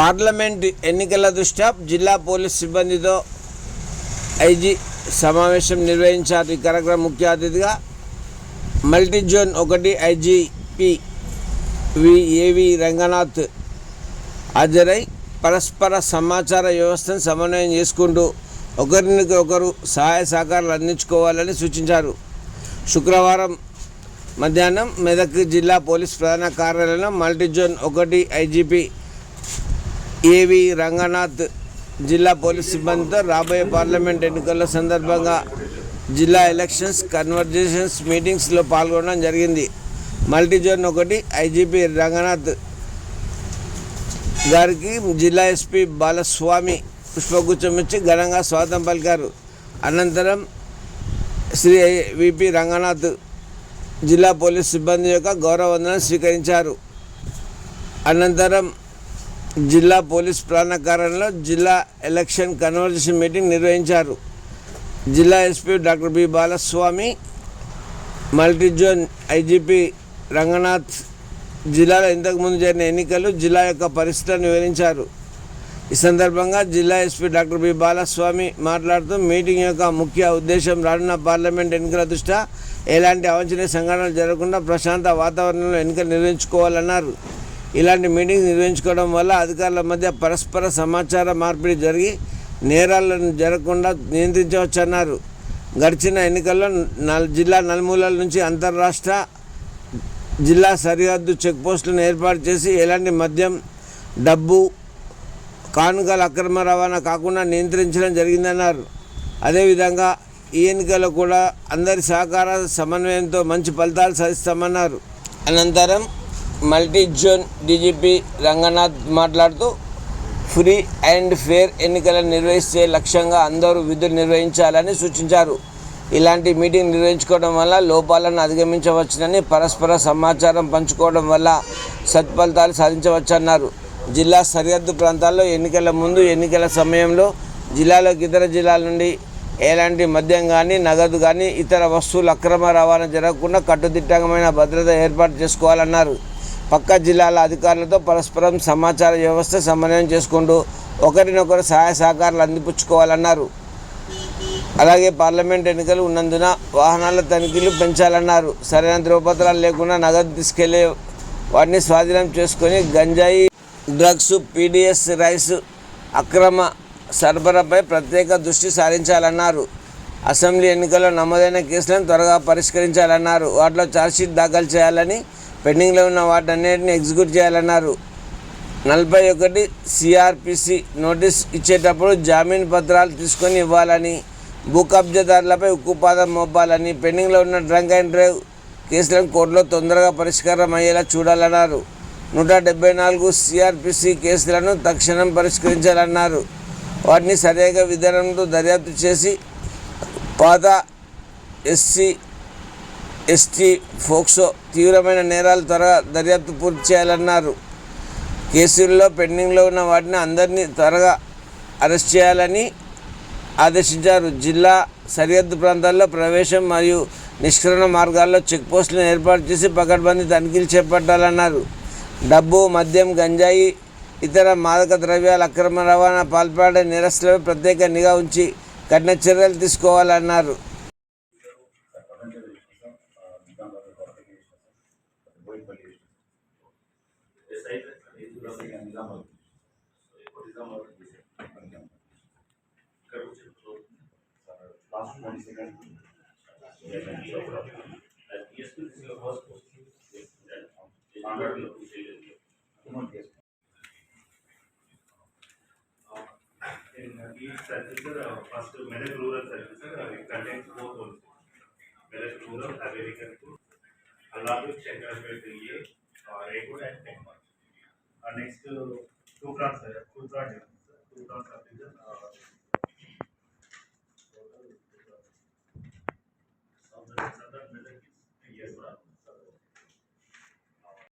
Parliament ఎన్నికల దృష్ట్యా జిల్లా పోలీస్ సిబ్బందితో ఐజీ సమావేశం నిర్వహించారు. ఈ కార్యక్రమం ముఖ్య అతిథిగా మల్టీ జోన్ ఒకటి ఐజీపీ వి ఏవి రంగనాథ్ హాజరై పరస్పర సమాచార వ్యవస్థను సమన్వయం చేసుకుంటూ ఒకరికి ఒకరు సహాయ సహకారాలు అందించుకోవాలని సూచించారు. శుక్రవారం మధ్యాహ్నం మెదక్ జిల్లా పోలీస్ ప్రధాన కార్యాలయంలో మల్టీ జోన్ ఒకటి ఐజీపీ ఏవి రంగనాథ్ జిల్లా పోలీస్ సిబ్బందితో రాబోయే పార్లమెంట్ ఎన్నికల సందర్భంగా జిల్లా ఎలక్షన్స్ కన్వర్జేషన్స్ మీటింగ్స్లో పాల్గొనడం జరిగింది. మల్టీ జోన్ ఒకటి ఐజీపీ రంగనాథ్ గారికి జిల్లా ఎస్పీ బాలస్వామి పుష్పగుచ్చం ఇచ్చి ఘనంగా స్వాగతం పలికారు. అనంతరం శ్రీ విపి రంగనాథ్ జిల్లా పోలీస్ సిబ్బంది యొక్క గౌరవ వందనం స్వీకరించారు. అనంతరం జిల్లా పోలీస్ ప్రాణకారంలో జిల్లా ఎలక్షన్ కన్వర్జేషన్ మీటింగ్ నిర్వహించారు. జిల్లా SP doctor B Balaswamy multi zone IGP Ranganath జిల్లాలో ఇంతకుముందు జరిగిన ఎన్నికలు జిల్లా యొక్క పరిస్థితులను వివరించారు. ఈ సందర్భంగా జిల్లా ఎస్పీ డాక్టర్ బి బాలస్వామి మాట్లాడుతూ మీటింగ్ యొక్క ముఖ్య ఉద్దేశం రానున్న పార్లమెంట్ ఎన్నికల దృష్ట్యా ఎలాంటి అవంచనీయ సంఘటనలు జరగకుండా ప్రశాంత వాతావరణంలో ఎన్నికలు నిర్వహించుకోవాలన్నారు. ఇలాంటి మీటింగ్ నిర్వహించుకోవడం వల్ల అధికారుల మధ్య పరస్పర సమాచార మార్పిడి జరిగి నేరాలను జరగకుండా నియంత్రించవచ్చన్నారు. గడిచిన ఎన్నికల్లో నల్ జిల్లా నలుమూలల నుంచి అంతర్రాష్ట్ర జిల్లా సరిహద్దు చెక్పోస్టులను ఏర్పాటు చేసి ఎలాంటి మద్యం డబ్బు కానుకల అక్రమ రవాణా కాకుండా నియంత్రించడం జరిగిందన్నారు. అదేవిధంగా ఈ ఎన్నికల్లో కూడా అందరి సహకార సమన్వయంతో మంచి ఫలితాలు సాధిస్తామన్నారు. అనంతరం మల్టీ జోన్ డీజీపీ రంగనాథ్ మాట్లాడుతూ ఫ్రీ అండ్ ఫేర్ ఎన్నికలను నిర్వహించే లక్ష్యంగా అందరూ విధులు నిర్వహించాలని సూచించారు. ఇలాంటి మీటింగ్ నిర్వహించుకోవడం వల్ల లోపాలను అధిగమించవచ్చునని పరస్పర సమాచారం పంచుకోవడం వల్ల సత్ఫలితాలు సాధించవచ్చన్నారు. జిల్లా సరిహద్దు ప్రాంతాల్లో ఎన్నికల ముందు ఎన్నికల సమయంలో జిల్లాలోకి ఇతర జిల్లాల నుండి ఎలాంటి మద్యం కానీ నగదు కానీ ఇతర వస్తువులు అక్రమ రవాణా జరగకుండా కట్టుదిట్టమైన భద్రత ఏర్పాటు చేసుకోవాలన్నారు. పక్క జిల్లాల అధికారులతో పరస్పరం సమాచార వ్యవస్థ సమన్వయం చేసుకుంటూ ఒకరినొకరు సహాయ సహకారాలు అందిపుచ్చుకోవాలన్నారు. అలాగే పార్లమెంట్ ఎన్నికలు ఉన్నందున వాహనాల తనిఖీలు పెంచాలన్నారు. సరైన ధ్రువపత్రాలు లేకుండా నగదు తీసుకెళ్ళే వాటిని స్వాధీనం చేసుకొని గంజాయి డ్రగ్స్ పీడిఎస్ రైస్ అక్రమ సరఫరాపై ప్రత్యేక దృష్టి సారించాలన్నారు. అసెంబ్లీ ఎన్నికల్లో నమోదైన కేసులను త్వరగా పరిష్కరించాలన్నారు. వాటిలో ఛార్జ్షీట్ దాఖలు చేయాలని పెండింగ్లో ఉన్న వాటన్నిటిని ఎగ్జిక్యూట్ చేయాలన్నారు. నలభై ఒకటి సిఆర్పిసి నోటీస్ ఇచ్చేటప్పుడు జామీన్ పత్రాలు తీసుకొని ఇవ్వాలని భూ కబ్జాదారులపై ఉక్కుపాదం మోపాలని పెండింగ్లో ఉన్న డ్రంక్ అండ్ డ్రైవ్ కేసులను కోర్టులో తొందరగా పరిష్కారం అయ్యేలా చూడాలన్నారు. నూట డెబ్బై నాలుగు సిఆర్పిసి కేసులను తక్షణం పరిష్కరించాలన్నారు. వాటిని సరిగా విధానంతో దర్యాప్తు చేసి పాత ఎస్సీ ఎస్టీ ఫోక్సో తీవ్రమైన నేరాలు త్వరగా దర్యాప్తు పూర్తి చేయాలన్నారు. కేసుల్లో పెండింగ్లో ఉన్న వాటిని అందరినీ త్వరగా అరెస్ట్ చేయాలని ఆదేశించారు. జిల్లా సరిహద్దు ప్రాంతాల్లో ప్రవేశం మరియు నిష్క్రమణ మార్గాల్లో చెక్ పోస్టులను ఏర్పాటు చేసి పకడ్బందీ తనిఖీలు చేపట్టాలన్నారు. డబ్బు మద్యం గంజాయి ఇతర మాదక ద్రవ్యాల అక్రమ రవాణా పాల్పడే నేరస్తులపై ప్రత్యేక నిఘా ఉంచి కఠిన చర్యలు తీసుకోవాలన్నారు. side is developing an Islam also. So you put Islam also this side. Correct. So last one second. That PSP is your first post. In each service, first marriage rural service, it contains both also. Marriage rural, American food, along with Chennai food, Egg and Temple. Next two prawns two prawn two prawn subdivision south southern Medak S prawn